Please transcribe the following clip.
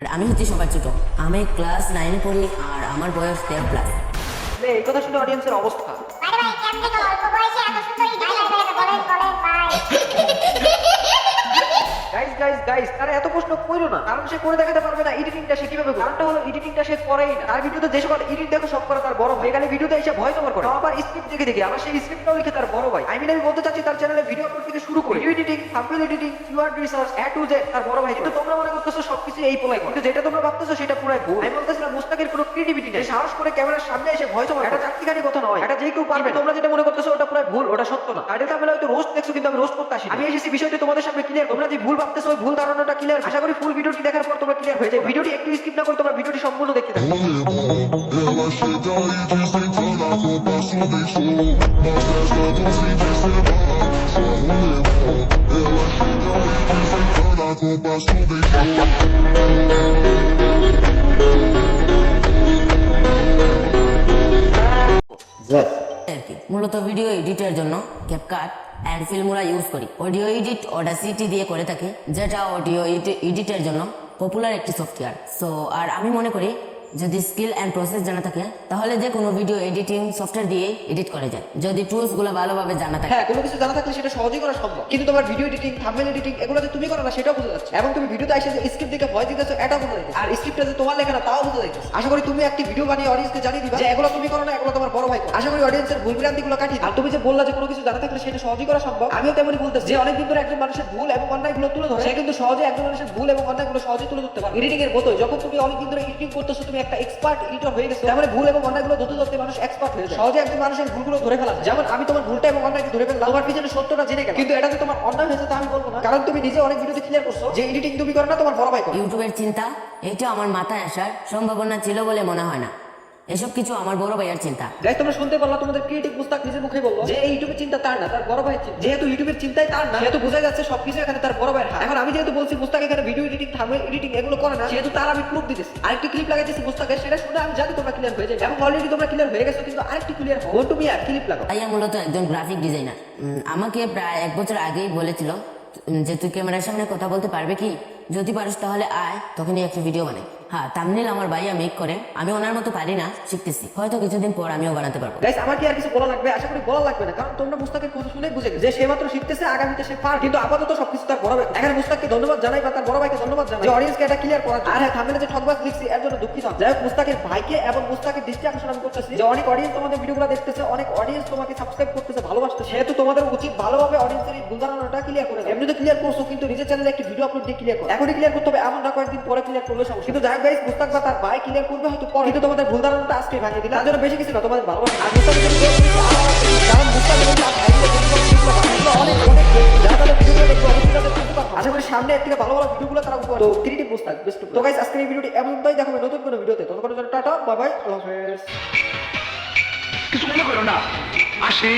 আর আমি হচ্ছি সবার ছোট আমি ক্লাস নাইনে পড়ি আর আমার বয়স তেরো প্লাস এই কথা শুনে অডিয়েন্সের অবস্থা গাইস তারা এত প্রশ্ন করো না। কারণ সে করে দেখাতে পারবে না এডিটিংটা সে কীভাবে কারণটা হলো এডিটিংটা সে করেই না। তার ভিডিওতে যে সকল এডিট দেখো সব করে তার বড় ভাই। এখানে ভিডিওতে এসে ভয় তোমার করে। আবার স্ক্রিপ্ট দেখে দেখে। আবার সেই স্ক্রিপ্টটাও লিখে তার বড় ভাই। আমি আমি বলতে চাচ্ছি তার চ্যানেলে ভিডিও আপলোড থেকে শুরু করে। Editing thumbnail editing keyword research A to Z তার বড় ভাই। কিন্তু তোমরা মনে করতেছো সবকিছু এই পোলাই কিন্তু যেটা তোমরা ভাবতেছো সেটা পুরাই ভুল। আমি বলতেছিলাম মুস্তাকের কোনো ক্রিয়েটিভিটি নেই। সাহস করে ক্যামেরার সামনে এসে ভয় তোমার এটা চাকরিখানি কথা নয়। এটা যে কেউ পারবে। তোমরা যেটা মনে করতেছো ওটা পুরাই ভুল ওটা সত্য না। থাম্বনেল হয়তো রোস্ট দেখছ কিন্তু আমি রোস্ট করতে আসি আমি এসেছি বিষয়টা তোমাদের সামনে ক্লিয়ার তোমরা যে ভুল ভাবতেছো ওই ভুল ধারণাটা ক্লিয়ার আশা করি ফুল ভিডিওটি দেখার পর তোমরা ক্লিয়ার হয়ে ভিডিওটি একটু স্কিপ না করে তোমরা ভিডিওটি সম্পূর্ণ দেখতে মূলত ভিডিও এডিটের জন্য। ক্যাপকাট অ্যান্ড ফিল্মুরা ইউজ করি। অডিও এডিট অডাসিটি দিয়ে করে থাকি, যেটা অডিও এডিটের জন্য পপুলার একটি সফটওয়্যার সো আর আমি মনে করি যদি স্কিল অ্যান্ড প্রসেস জানা থাকে, তাহলে যে কোনো ভিডিও এডিটিং সফটওয়্যার দিয়ে এডিট করা যায়। যদি টুলসগুলো ভালোভাবে জানা থাকে। হ্যাঁ কোনো কিছু জানা থাকলে সেটা সহজেই করা সম্ভব। কিন্তু তোমার ভিডিও এডিটিং থাম্বনেল এডিটিং এগুলো যে তুমি করো না, সেটাও বোঝা যাচ্ছে। এবং তুমি ভিডিওতে এসে যে স্ক্রিপ্ট দেখে ভয় দিতেছো এটা বোঝা যাচ্ছে। আর স্ক্রিপ্টটা যে তোমার লেখা না, তাও বোঝা যাচ্ছে। আশা করি তুমি একটি ভিডিও বানিয়ে অডিয়েন্সকে জানিয়ে দিবা যে এগুলো তুমি করো না, এগুলো তোমার বড় ভাই। আশা করি অডিয়েন্সের ভুল ভ্রান্তিগুলো কাটিয়ে আর তুমি যে বললা যে কোনো কিছু জানা থাকলে সেটা সহজেই করা সম্ভব, আমিও তেমনই বলতেছি। যে অনেকদিন ধরে একজন মানুষের ভুল এবং অন্যায়গুলো তুলে ধরে, সে কিন্তু সহজে একজন মানুষের ভুল এবং অন্যায়গুলো সহজে তুলে ধরতে পারে এডিটিং এর মতোই যখন তুমি অনেকদিন ধরে এডিটিং করতেছো, তুমি একটা এক্সপার্ট এডিটর হয়ে গেছো। তারপরে ভুল এবং অন্যায়গুলো ধরতে ধরতে মানুষ এক্সপার্ট হয়ে যায়। সহজে একজন মানুষের ভুলগুলো ধরে ফেলা যেমন আমি তোমার ভুলটা এবং অন্যায়কে ধরে ফেললাম। তোমার পিছনে সত্যটা জেনে গেলাম। কিন্তু এটা যে তোমার অন্যায় হয়েছে তা আমি বলব না। কারণ তুমি নিজে অনেক ভিডিওতে ক্লিয়ার করছ যে এডিটিং তুমি করো না তোমার বড় ভাই করে। ইউটিউবের চিন্তা এটা আমার মাথায় আসার সম্ভাবনা ছিল বলে মনে হয় না। এসব কিছু আমার বড় ভাইয়ের চিন্তা। গাইস তোমরা শুনতে পারলা তোমাদের ক্রিয়েটিভ মুস্তাক নিজের মুখে বলল যে এই ইউটিউবের চিন্তা তার না তার বড় ভাইয়ের চিন্তা। যেহেতু ইউটিউবের চিন্তাই তার না সেহেতু বোঝা যাচ্ছে সবকিছু এখানে তার বড় ভাইয়ের হাত। এখন আমি যেহেতু বলছি পুস্তক এখানে ভিডিও এডিটিং থাম্বনেল এডিটিং এগুলো করে না সেহেতু তার আমি প্রুফ দিতেছি। আরেকটি ক্লিপ লাগাইতেছি পুস্তকের সেটা শুনে আমি জানি তোমরা ক্লিয়ার হয়ে যাবে। এবং অলরেডি তোমরা ক্লিয়ার হয়ে গেছো কিন্তু আরেকটি ক্লিয়ার হও। তুমি আর ক্লিপ লাগাও। ভাইয়া মূলত একজন গ্রাফিক ডিজাইনার আমাকে প্রায় এক বছর আগেই বলেছিল যে তুই ক্যামেরার সামনে কথা বলতে পারবে কি? যদি পারিস তাহলে আয় তখনই একটা ভিডিও বানাই। হ্যাঁ তামনিল আমার ভাইয়া মেক করে। আমি ওনার মতো পারি না, শিখতেছি। হয়তো কিছুদিন পর আমিও বানাতে পারব। গাইস আমার কি আর কিছু বলা লাগবে? আশা করি বলা লাগবে না, কারণ তোমরা মুস্তাকের কথা শুনে বুঝে যে সে মাত্র শিখতেছে, আগামীতে সে পার। কিন্তু আপাতত সবকিছু তার বড় ভাই মুস্তাককে ধন্যবাদ জানাই বা তার বড় ভাইকে ধন্যবাদ জানাই। যে অডিয়েন্সকে এটা ক্লিয়ার জন্য। আর হ্যাঁ থামলে যে ঠকবাজ লিখছি, এর জন্য দুঃখিত। যাই হোক, মুস্তাকের ভাইকে এবং মুস্তাকের দৃষ্টি আকর্ষণ আমি করতেছি। যে অনেক অডিয়েন্স তোমাদের ভিডিওগুলো দেখতেছে, অনেক অডিয়েন্স তোমাকে সাবস্ক্রাইব করতেছে, ভালোবাসতেছে। সেহেতু তোমাদের উচিত ভালোভাবে অডিয়েন্সের এই ধারণাটা ক্লিয়ার করে দাও। এমনিতে ক্লিয়ার করছ, কিন্তু নিজের চ্যানেলে একটি ভিডিও আপলোড দিয়ে ক্লিয়ার করো। এখনই ক্লিয়ার করতে হবে এমন না কয়েকদিন পরে ক্লিয়ার করলে সমস্যা। কিন্তু যাই হোক গাইস মুস্তাক বা তার ভাই ক্লিয়ার করবে হয়তো পরে কিন্তু তোমাদের ভুল ধারণাটা আজকে ভাঙিয়ে দিলাম। তার জন্য বেশি কিছু না তোমাদের ভালোবাসা। আর মুস্তাকের জন্য দোয়া করি, কারণ মুস্তাকের জন্য তার ভাইগুলো যেগুলো ভিডিওগুলো বানায়, অনেক অনেক যারা তাদের ভিডিওগুলো দেখবে। অবশ্যই তাদের কিন্তু আশা করি সামনে এর থেকে ভালো ভালো ভিডিওগুলো তারা উপহার তো ক্রিয়েটিভ মুস্তাক বেস্ট তো গাইস আজকের এই ভিডিওটি এমন তাই দেখাবে নতুন কোনো ভিডিওতে। ততক্ষণের জন্য টাটা বাই বাই আল্লাহ হাফেজ। কিছু মনে করো না। আসি।